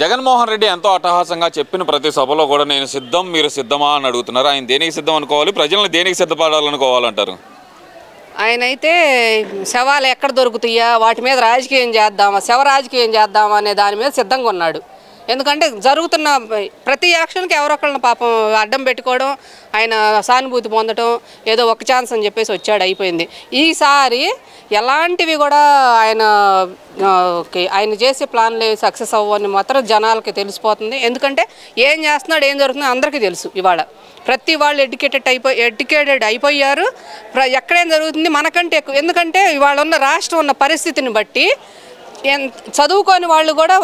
జగన్మోహన్ రెడ్డి ఎంతో అట్టహాసంగా చెప్పిన ప్రతి సభలో కూడా నేను సిద్ధం మీరు సిద్ధమా అని అడుగుతున్నారు. ఆయన దేనికి సిద్ధం అనుకోవాలి? ప్రజలను దేనికి సిద్ధపడాలనుకోవాలంటారు? ఆయన అయితే శవాలు ఎక్కడ దొరుకుతాయా? వాటి మీద రాజకీయం చేద్దామా? శవ రాజకీయం చేద్దామా? అనే దాని మీద సిద్ధంగా ఉన్నాడు. ఎందుకంటే జరుగుతున్న ప్రతి ఎలక్షన్కి ఎవరొకళ్ళని పాపం అడ్డం పెట్టుకోవడం ఆయన సానుభూతి పొందడం ఏదో ఒక ఛాన్స్ అని చెప్పేసి వచ్చాడు అయిపోయింది. ఈసారి ఎలాంటివి కూడా ఆయన ఆయన చేసే ప్లాన్లు సక్సెస్ అవ్వని మాత్రం జనాలకి తెలిసిపోతుంది. ఎందుకంటే ఏం చేస్తున్నాడు ఏం జరుగుతుందో అందరికీ తెలుసు ఇవాళ. ప్రతి వాళ్ళు ఎడ్యుకేటెడ్ అయిపోయి ఎడ్యుకేటెడ్ అయిపోయారు. ప్ర- ఎక్కడేం జరుగుతుంది? మనకంటే ఎక్కువ. ఎందుకంటే ఇవాళ ఉన్న రాష్ట్రం ఉన్న పరిస్థితిని బట్టి చదువుకోని వాళ్ళు కూడా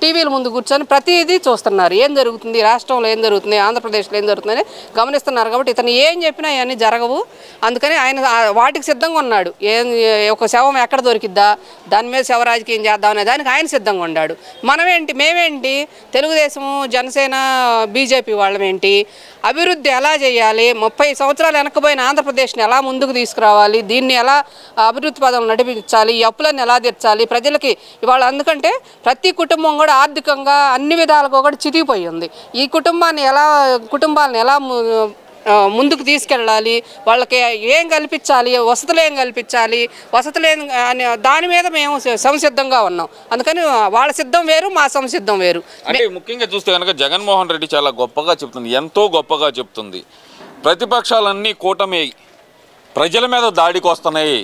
టీవీల ముందు కూర్చొని ప్రతిదీ చూస్తున్నారు. ఏం జరుగుతుంది? రాష్ట్రంలో ఏం జరుగుతుంది? ఆంధ్రప్రదేశ్లో ఏం జరుగుతుందని గమనిస్తున్నారు కాబట్టి ఇతను ఏం చెప్పినా అవన్నీ జరగవు. అందుకని ఆయన వాటికి సిద్ధంగా ఉన్నాడు. ఏం ఒక శవం ఎక్కడ దొరికిద్దా? దాని మీద శవ రాజకీయం చేద్దాం అనే దానికి ఆయన సిద్ధంగా ఉన్నాడు. మనమేంటి మేమేంటి? తెలుగుదేశము జనసేన బీజేపీ వాళ్ళమేంటి? అభివృద్ధి ఎలా చేయాలి? ముప్పై సంవత్సరాలు వెనకపోయిన ఆంధ్రప్రదేశ్ని ఎలా ముందుకు తీసుకురావాలి? దీన్ని ఎలా అభివృద్ధి పదం నడిపించాలి? ఈ అప్పులను ఎలా తీర్చాలి? ప్రజలకి ఇవాళ ఎందుకంటే ప్రతి కుటుంబం కూడా ఆర్థికంగా అన్ని విధాలుగా కూడా చితికిపోయి ఉంది ఈ కుటుంబాన్ని ఎలా కుటుంబాలను ఎలా ముందుకు తీసుకెళ్ళాలి వాళ్ళకి ఏం కల్పించాలి వసతులు ఏం కల్పించాలి వసతులు ఏం అనే దాని మీద మేము సంసిద్ధంగా ఉన్నాం. అందుకని వాళ్ళ సిద్ధం వేరు మా సంసిద్ధం వేరు. అంటే ముఖ్యంగా చూస్తే కనుక జగన్మోహన్ రెడ్డి చాలా గొప్పగా చెప్తుంది ఎంతో గొప్పగా చెప్తుంది. ప్రతిపక్షాలన్నీ కూటమి ప్రజల మీద దాడికి వస్తున్నాయి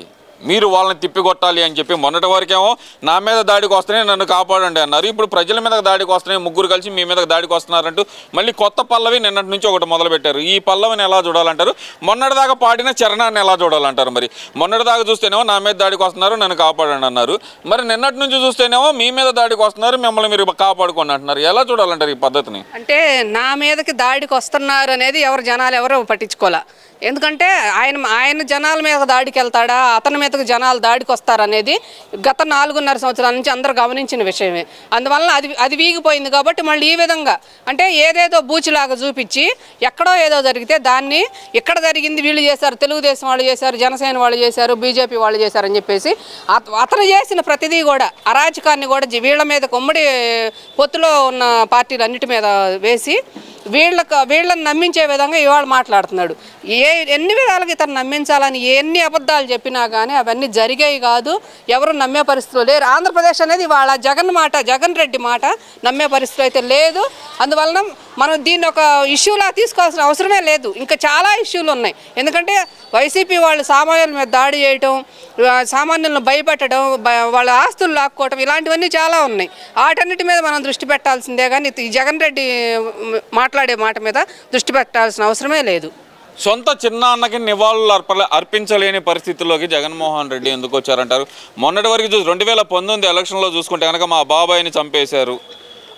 మీరు వాళ్ళని తిప్పికొట్టాలి అని చెప్పి మొన్నటి వరకేమో నా మీద దాడికి వస్తున్నాయి నన్ను కాపాడండి అన్నారు. ఇప్పుడు ప్రజల మీద దాడికి వస్తున్నాయి ముగ్గురు కలిసి మీ మీద దాడికి వస్తున్నారంటూ మళ్ళీ కొత్త పల్లవి నిన్నటి నుంచి ఒకటి మొదలు పెట్టారు ఈ పల్లవిని ఎలా చూడాలంటారు? మొన్నటిదాకా పాడిన చరణాన్ని ఎలా చూడాలంటారు మరి? మొన్నటిదాకా చూస్తేనేమో నా మీద దాడికి వస్తున్నారు నన్ను కాపాడండి అన్నారు. మరి నిన్నటి నుంచి చూస్తేనేమో మీ మీద దాడికి వస్తున్నారు మిమ్మల్ని మీరు కాపాడుకోండి అంటున్నారు. ఎలా చూడాలంటారు ఈ పద్ధతిని? అంటే నా మీదకి దాడికి వస్తున్నారు అనేది ఎవరు జనాలు ఎవరు పట్టించుకోలే ఎందుకంటే ఆయన ఆయన జనాల మీద దాడికి వెళ్తాడా అతని మీదకి జనాలు దాడికి వస్తారనేది గత నాలుగున్నర సంవత్సరాల నుంచి అందరూ గమనించిన విషయమే. అందువల్ల అది అది వీగిపోయింది కాబట్టి మళ్ళీ ఈ విధంగా అంటే ఏదేదో బూచిలాగా చూపించి ఎక్కడో ఏదో జరిగితే దాన్ని ఇక్కడ జరిగింది వీళ్ళు చేశారు తెలుగుదేశం వాళ్ళు చేశారు జనసేన వాళ్ళు చేశారు బీజేపీ వాళ్ళు చేశారు అని చెప్పేసి అత- అతను చేసిన ప్రతిదీ కూడా అరాచకాన్ని కూడా వీళ్ళ మీద కొమ్మడి పొత్తులో ఉన్న పార్టీలు అన్నిటి మీద వేసి వీళ్ళకు వీళ్ళని నమ్మించే విధంగా ఇవాళ మాట్లాడుతున్నాడు. ఏ ఎన్ని విధాలుగా ఇతను నమ్మించాలని ఎన్ని అబద్ధాలు చెప్పినా కానీ అవన్నీ జరిగాయి కాదు. ఎవరు నమ్మే పరిస్థితులు లేరు. ఆంధ్రప్రదేశ్ అనేది ఇవాళ జగన్ మాట జగన్ రెడ్డి మాట నమ్మే పరిస్థితి అయితే లేదు. అందువలన మనం దీన్ని ఒక ఇష్యూలా తీసుకోవాల్సిన అవసరమే లేదు. ఇంకా చాలా ఇష్యూలు ఉన్నాయి. ఎందుకంటే వైసీపీ వాళ్ళు సామాన్యుల మీద దాడి చేయటం సామాన్యులను భయపెట్టడం వాళ్ళ ఆస్తులు లాక్కోవటం ఇలాంటివన్నీ చాలా ఉన్నాయి. వాటన్నిటి మీద మనం దృష్టి పెట్టాల్సిందే కానీ ఈ జగన్ రెడ్డి మాట్లాడే మాట మీద దృష్టి పెట్టాల్సిన అవసరమే లేదు. సొంత చిన్న అన్నకి నివాళులు అర్ప అర్పించలేని పరిస్థితుల్లోకి జగన్మోహన్ రెడ్డి ఎందుకు వచ్చారంటారు మొన్నటి వరకు చూసి రెండు వేల పంతొమ్మిది ఎలక్షన్లో చూసుకుంటే కనుక మా బాబాయిని చంపేశారు.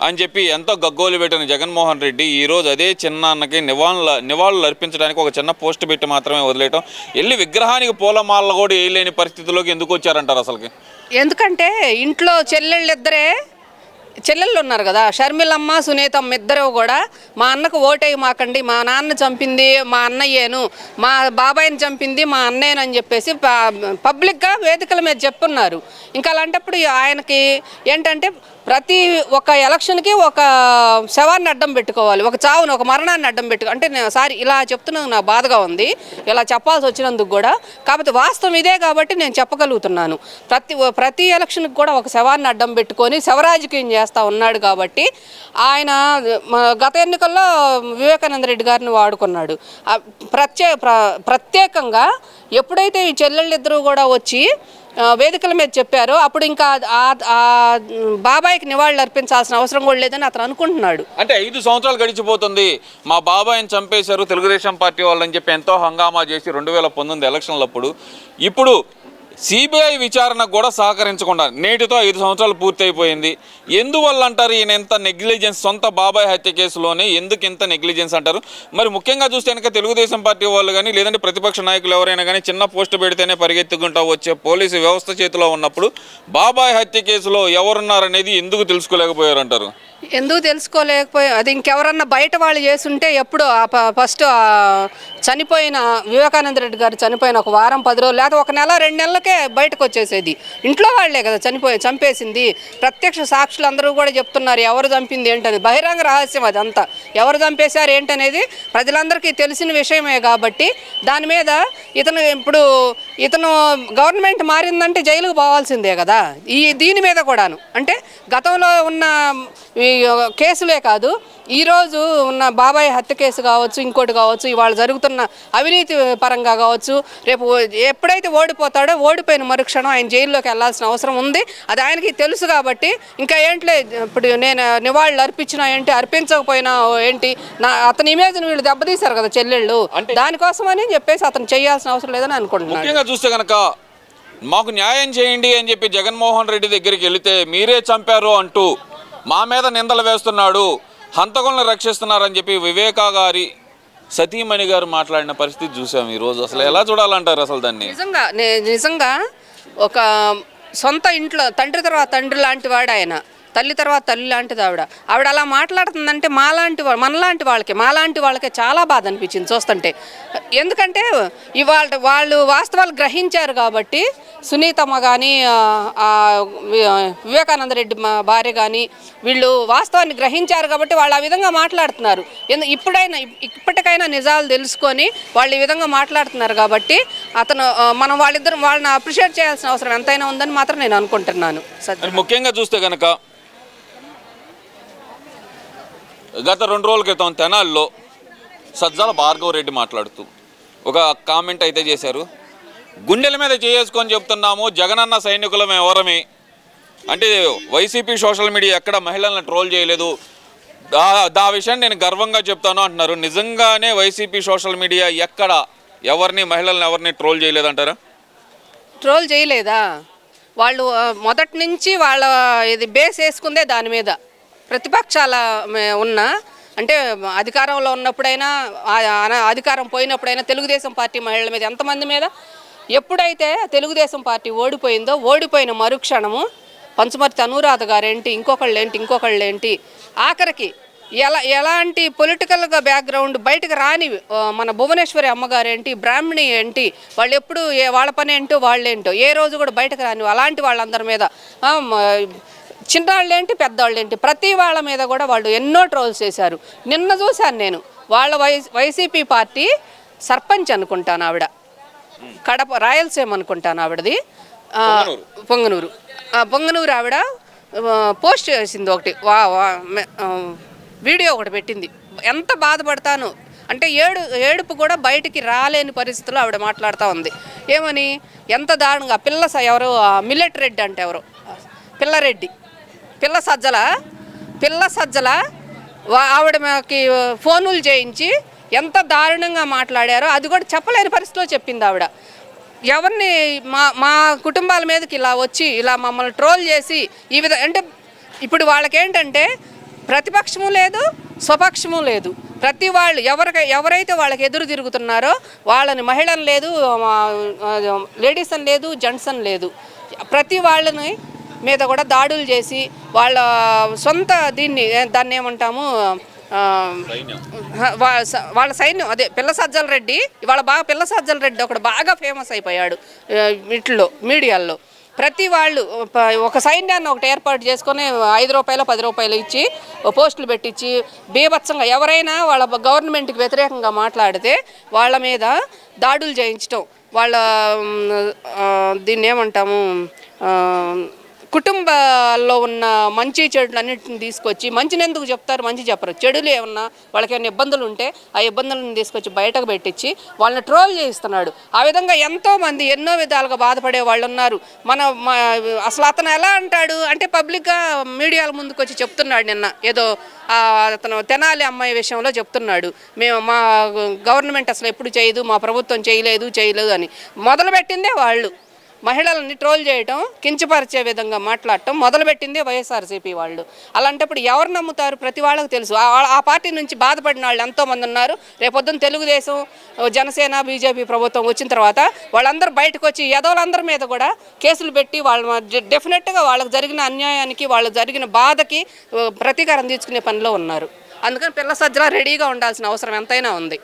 అని చెప్పి ఎంతో గగ్గోలు పెట్టిన జగన్మోహన్ రెడ్డి ఈరోజు అదే చిన్న అన్నకి నివాళులు నివాళులు అర్పించడానికి ఒక చిన్న పోస్ట్ పెట్టి మాత్రమే వదిలేయటం. వెళ్ళి విగ్రహానికి పూలమాలలు కూడా వేయలేని పరిస్థితిలోకి ఎందుకు వచ్చారంటారు అసలుకి? ఎందుకంటే ఇంట్లో చెల్లెళ్ళు ఇద్దరే చెల్లెళ్ళు ఉన్నారు కదా షర్మిలమ్మ సునీతమ్మ ఇద్దరు కూడా మా అన్నకు ఓటేయి మాకండి మా నాన్న చంపింది మా అన్నయ్యేను మా బాబాయిని చంపింది మా అన్నయ్యను అని చెప్పేసి ప- పబ్లిక్గా వేదికల మీద చెప్పున్నారు ఇంకా అలాంటప్పుడు ఆయనకి ఏంటంటే ప్రతి ఒక ఎలక్షన్కి ఒక శవాన్ని అడ్డం పెట్టుకోవాలి ఒక చావును ఒక మరణాన్ని అడ్డం పెట్టుకో అంటే నేను సారీ ఇలా చెప్తున్నది నాకు బాధగా ఉంది ఇలా చెప్పాల్సి వచ్చినందుకు కూడా. కాకపోతే వాస్తవం ఇదే కాబట్టి నేను చెప్పగలుగుతున్నాను. ప్రతి ప్రతి ఎలక్షన్కి కూడా ఒక శవాన్ని అడ్డం పెట్టుకొని శవరాజకీయం చేస్తూ ఉన్నాడు కాబట్టి ఆయన గత ఎన్నికల్లో వివేకానంద రెడ్డి గారిని వాడుకున్నాడు. ప్రత్యే ప్ర- ప్రత్యేకంగా ఎప్పుడైతే ఈ చెల్లెళ్ళిద్దరూ కూడా వచ్చి వేదికల మీద చెప్పారో అప్పుడు ఇంకా బాబాయ్కి నివాళులు అర్పించాల్సిన అవసరం కూడా లేదని అతను అనుకుంటున్నాడు. అంటే ఐదు సంవత్సరాలు గడిచిపోతుంది. మా బాబాయ్ని చంపేశారు తెలుగుదేశం పార్టీ వాళ్ళని చెప్పి ఎంతో హంగామా చేసి రెండు వేల పంతొమ్మిది ఎలక్షన్లప్పుడు. ఇప్పుడు సిబిఐ విచారణకు కూడా సహకరించకుండా నేటితో ఐదు సంవత్సరాలు పూర్తయిపోయింది. ఎందువల్ల అంటారు ఈయన ఎంత నెగ్లిజెన్స్ సొంత బాబాయ్ హత్య కేసులోనే ఎందుకు ఇంత నెగ్లిజెన్స్ అంటారు? మరి ముఖ్యంగా చూస్తే కనుక తెలుగుదేశం పార్టీ వాళ్ళు కానీ లేదంటే ప్రతిపక్ష నాయకులు ఎవరైనా కానీ చిన్న పోస్టు పెడితేనే పరిగెత్తుకుంటా వచ్చే పోలీసు వ్యవస్థ చేతిలో ఉన్నప్పుడు బాబాయ్ హత్య కేసులో ఎవరున్నారనేది ఎందుకు తెలుసుకోలేకపోయారంటారు? ఎందుకు తెలుసుకోలేకపోయా? అది ఇంకెవరన్నా బయట వాళ్ళు చేస్తుంటే ఎప్పుడు ఫస్ట్ చనిపోయిన వివేకానంద రెడ్డి గారు చనిపోయిన ఒక వారం పది రోజులు లేదా ఒక నెల రెండు నెలల వాళ్ళకే బయటకు వచ్చేసేది. ఇంట్లో వాళ్ళే కదా చనిపోయి చంపేసింది. ప్రత్యక్ష సాక్షులు అందరూ కూడా చెప్తున్నారు ఎవరు చంపింది ఏంటనేది బహిరంగ రహస్యం అది అంతా ఎవరు చంపేశారు ఏంటనేది ప్రజలందరికీ తెలిసిన విషయమే కాబట్టి దాని మీద ఇతను ఇప్పుడు ఇతను గవర్నమెంట్ మారిందంటే జైలుకు పోవాల్సిందే కదా. ఈ దీని మీద కూడాను. అంటే గతంలో ఉన్న కేసులే కాదు ఈరోజు ఉన్న బాబాయ్ హత్య కేసు కావచ్చు ఇంకోటి కావచ్చు ఇవాళ జరుగుతున్న అవినీతి పరంగా కావచ్చు రేపు ఎప్పుడైతే ఓడిపోతాడో ఓడిపోయిన మరుక్షణం ఆయన జైల్లోకి వెళ్ళాల్సిన అవసరం ఉంది. అది ఆయనకి తెలుసు కాబట్టి ఇంకా ఏంట్లే ఇప్పుడు నేను నివాళులు అర్పించినా ఏంటి అర్పించకపోయినా ఏంటి నా అతని ఇమేజ్ని వీళ్ళు దెబ్బతీశారు కదా చెల్లెళ్ళు. దానికోసమని చెప్పేసి అతను చేయాల్సిన అవసరం లేదని అనుకుంటున్నాను. ముఖ్యంగా చూస్తే కనుక మాకు న్యాయం చేయండి అని చెప్పి జగన్మోహన్ రెడ్డి దగ్గరికి వెళితే మీరే చంపారు అంటూ మా మీద నిందలు వేస్తున్నాడు హంతకులను రక్షిస్తున్నారని చెప్పి వివేకా గారి సతీమణి గారు మాట్లాడిన పరిస్థితి చూసాం ఈరోజు అసలు ఎలా చూడాలంటారు అసలు దాన్ని? నిజంగా నిజంగా ఒక సొంత ఇంట్లో తండ్రి తర్వాత తండ్రి లాంటి వాడు ఆయన. తల్లి తర్వాత తల్లి లాంటిది ఆవిడ. ఆవిడ అలా మాట్లాడుతుందంటే మాలాంటి మనలాంటి వాళ్ళకి మాలాంటి వాళ్ళకే చాలా బాధ అనిపించింది చూస్తుంటే. ఎందుకంటే ఇవాళ వాళ్ళు వాస్తవాలు గ్రహించారు కాబట్టి సునీతమ్మ కానీ వివేకానంద రెడ్డి మా భార్య కానీ వీళ్ళు వాస్తవాన్ని గ్రహించారు కాబట్టి వాళ్ళు ఆ విధంగా మాట్లాడుతున్నారు. ఎందు ఇప్పుడైనా ఇప్పటికైనా నిజాలు తెలుసుకొని వాళ్ళు ఈ విధంగా మాట్లాడుతున్నారు కాబట్టి అతను మనం వాళ్ళిద్దరం వాళ్ళని అప్రిషియేట్ చేయాల్సిన అవసరం ఎంతైనా ఉందని మాత్రం నేను అనుకుంటున్నాను. సత్య ముఖ్యంగా చూస్తే కనుక గత రెండు రోజుల క్రితం తెనాల్లో సజ్జల భార్గవ రెడ్డి మాట్లాడుతూ ఒక కామెంట్ అయితే చేశారు. గుండెల మీద చేసుకొని చెప్తున్నాము జగనన్న సైనికులం ఎవరమే? అంటే వైసీపీ సోషల్ మీడియా ఎక్కడ మహిళలను ట్రోల్ చేయలేదు. దా దా విషయాన్ని నేను గర్వంగా చెప్తాను అంటున్నారు. నిజంగానే వైసీపీ సోషల్ మీడియా ఎక్కడ ఎవరిని మహిళలను ఎవరిని ట్రోల్ చేయలేదంటారా ట్రోల్ చేయలేదా? వాళ్ళు మొదటి నుంచి వాళ్ళ ఇది బేస్ వేసుకుందే దాని మీద. ప్రతిపక్షాల ఉన్న అంటే అధికారంలో ఉన్నప్పుడైనా అధికారం పోయినప్పుడైనా తెలుగుదేశం పార్టీ మహిళల మీద ఎంతమంది మీద? ఎప్పుడైతే తెలుగుదేశం పార్టీ ఓడిపోయిందో ఓడిపోయిన మరుక్షణము పంచమర్తి అనురాధ గారేంటి ఇంకొకళ్ళు ఏంటి ఇంకొకళ్ళు ఏంటి ఆఖరికి ఎలా ఎలాంటి పొలిటికల్గా బ్యాక్గ్రౌండ్ బయటకు రాని మన భువనేశ్వరి అమ్మగారేంటి బ్రాహ్మణి ఏంటి వాళ్ళు ఎప్పుడు ఏ వాళ్ళ పని ఏంటో వాళ్ళేంటో ఏ రోజు కూడా బయటకు రాని అలాంటి వాళ్ళందరి మీద చిన్నాళ్ళు ఏంటి పెద్దవాళ్ళు ఏంటి ప్రతి వాళ్ళ మీద కూడా వాళ్ళు ఎన్నో ట్రోల్స్ చేశారు. నిన్న చూశాను నేను. వాళ్ళ వై వైసీపీ పార్టీ సర్పంచ్ అనుకుంటాను ఆవిడ. కడప రాయలసీమ అనుకుంటాను ఆవిడది. పొంగనూరు. ఆ, పొంగనూరు ఆవిడ పోస్ట్ చేసింది ఒకటి. వా వీడియో ఒకటి పెట్టింది. ఎంత బాధపడతాను? అంటే ఏడు ఏడుపు కూడా బయటికి రాలేని పరిస్థితుల్లో ఆవిడ మాట్లాడుతూ ఉంది. ఏమని? ఎంత దారుణంగా. పిల్ల స- ఎవరు? మిల్లెట్ రెడ్డి అంటే ఎవరు? పిల్లరెడ్డి పిల్ల సజ్జల పిల్ల సజ్జల వా- ఆవిడ మాకి ఫోనులు చేయించి ఎంత దారుణంగా మాట్లాడారో అది కూడా చెప్పలేని పరిస్థితిలో చెప్పింది ఆవిడ. ఎవరిని మా మా కుటుంబాల మీదకి ఇలా వచ్చి ఇలా మమ్మల్ని ట్రోల్ చేసి ఈ విధ అంటే ఇప్పుడు వాళ్ళకేంటంటే ప్రతిపక్షము లేదు స్వపక్షము లేదు. ప్రతి వాళ్ళు ఎవరికి ఎవరైతే వాళ్ళకి ఎదురు తిరుగుతున్నారో వాళ్ళని మహిళను లేదు లేడీస్ అని లేదు జెంట్స్ అని లేదు. ప్రతి వాళ్ళని మీద కూడా దాడులు చేసి వాళ్ళ సొంత దీన్ని దాన్ని ఏమంటాము స- వాళ్ళ సైన్యం అదే పిల్ల సజ్జల రెడ్డి ఇవాళ బాగా పిల్ల సజ్జల రెడ్డి ఒకడు బాగా ఫేమస్ అయిపోయాడు ఆ, వీటిలో మీడియాల్లో ప్రతి వాళ్ళు ప- ఒక సైన్యాన్ని ఒకటి ఏర్పాటు చేసుకొని ఐదు రూపాయలు పది రూపాయలు ఇచ్చి పోస్టులు పెట్టించి బీభత్సంగా ఎవరైనా వాళ్ళ గవర్నమెంట్కి వ్యతిరేకంగా మాట్లాడితే వాళ్ళ మీద దాడులు చేయించటం వాళ్ళ దీన్ని ఏమంటాము కుటుంబాల్లో ఉన్న మంచి చెడులు అన్నింటిని తీసుకొచ్చి మంచిని ఎందుకు చెప్తారు? మంచి చెప్పరు. చెడులు ఏమన్నా వాళ్ళకి ఏమైనా ఇబ్బందులు ఉంటే ఆ ఇబ్బందులను తీసుకొచ్చి బయటకు పెట్టించి వాళ్ళని ట్రోల్ చేయిస్తున్నాడు. ఆ విధంగా ఎంతో మంది ఎన్నో విధాలుగా బాధపడే వాళ్ళు ఉన్నారు మన మా- అసలు అతను ఎలా అంటాడు? అంటే పబ్లిక్గా మీడియాల ముందుకు వచ్చి చెప్తున్నాడు నిన్న. ఏదో అతను తెనాలి అమ్మాయి విషయంలో చెప్తున్నాడు. మేము మా గవర్నమెంట్ అసలు ఎప్పుడు చేయదు మా ప్రభుత్వం చేయలేదు చేయలేదు అని. మొదలుపెట్టిందే వాళ్ళు. మహిళలని ట్రోల్ చేయటం కించపరిచే విధంగా మాట్లాడటం మొదలుపెట్టిందే వైఎస్ఆర్సీపీ వాళ్ళు. అలాంటప్పుడు ఎవరు నమ్ముతారు? ప్రతి వాళ్ళకి తెలుసు. ఆ- పార్టీ నుంచి బాధపడిన వాళ్ళు ఎంతోమంది ఉన్నారు. రేపొద్దున తెలుగుదేశం జనసేన బీజేపీ ప్రభుత్వం వచ్చిన తర్వాత వాళ్ళందరూ బయటకు వచ్చి యదవులందరి మీద కూడా కేసులు పెట్టి వాళ్ళ డెఫినెట్గా వాళ్ళకి జరిగిన అన్యాయానికి వాళ్ళకి జరిగిన బాధకి ప్రతీకారం తీసుకునే పనిలో ఉన్నారు. అందుకని పిల్ల సజ్జల రెడీగా ఉండాల్సిన అవసరం ఎంతైనా ఉంది.